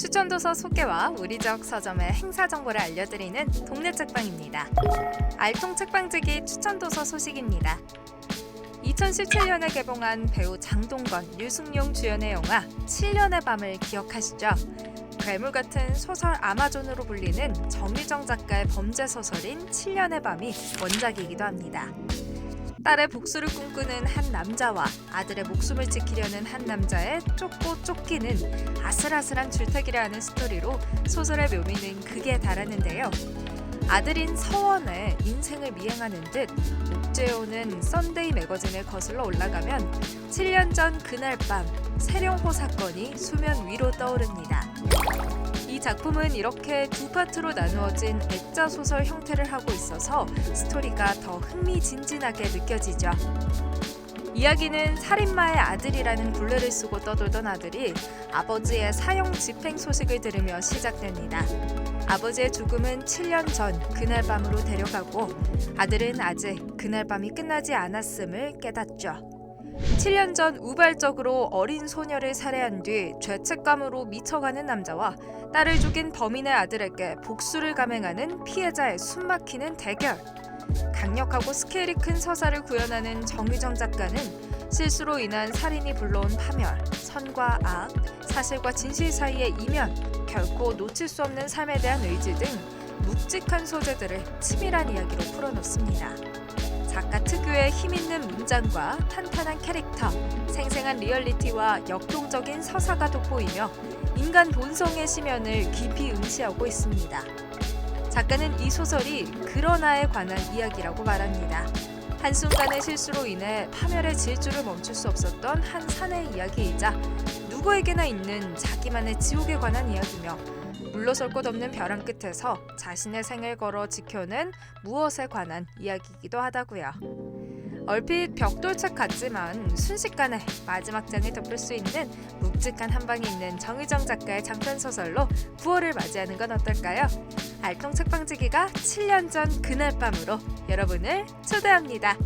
추천도서 소개와 우리 지역 서점의 행사 정보를 알려드리는 동네 책방입니다. 알통 책방지기 추천도서 소식입니다. 2017년에 개봉한 배우 장동건, 유승용 주연의 영화 7년의 밤을 기억하시죠? 괴물 같은 소설 아마존으로 불리는 정유정 작가의 범죄 소설인 7년의 밤이 원작이기도 합니다. 딸의 복수를 꿈꾸는 한 남자와 아들의 목숨을 지키려는 한 남자의 쫓고 쫓기는 아슬아슬한 줄타기를 하는 스토리로 소설의 묘미는 극에 달하는데요. 아들인 서원의 인생을 미행하는 듯 옥재호는 썬데이 매거진을 거슬러 올라가면 7년 전 그날 밤 세령호 사건이 수면 위로 떠오릅니다. 이 작품은 이렇게 두 파트로 나누어진 액자 소설 형태를 하고 있어서 스토리가 더 흥미진진하게 느껴지죠. 이야기는 살인마의 아들이라는 굴레를 쓰고 떠돌던 아들이 아버지의 사형 집행 소식을 들으며 시작됩니다. 아버지의 죽음은 7년 전 그날 밤으로 데려가고 아들은 아직 그날 밤이 끝나지 않았음을 깨닫죠. 7년 전 우발적으로 어린 소녀를 살해한 뒤 죄책감으로 미쳐가는 남자와 딸을 죽인 범인의 아들에게 복수를 감행하는 피해자의 숨막히는 대결. 강력하고 스케일이 큰 서사를 구현하는 정유정 작가는 실수로 인한 살인이 불러온 파멸, 선과 악, 사실과 진실 사이의 이면, 결코 놓칠 수 없는 삶에 대한 의지 등 묵직한 소재들을 치밀한 이야기로 풀어놓습니다. 특유의 힘있는 문장과 탄탄한 캐릭터, 생생한 리얼리티와 역동적인 서사가 돋보이며 인간 본성의 심연을 깊이 응시하고 있습니다. 작가는 이 소설이 그러나에 관한 이야기라고 말합니다. 한순간의 실수로 인해 파멸의 질주를 멈출 수 없었던 한 사내의 이야기이자 누구에게나 있는 자기만의 지옥에 관한 이야기며 물러설 곳 없는 벼랑 끝에서 자신의 생을 걸어 지켜낸 무엇에 관한 이야기이기도 하다고요. 얼핏 벽돌책 같지만 순식간에 마지막 장을 덮을 수 있는 묵직한 한 방이 있는 정의정 작가의 장편 소설로 9월을 맞이하는 건 어떨까요? 알통 책방지기가 7년 전 그날 밤으로 여러분을 초대합니다.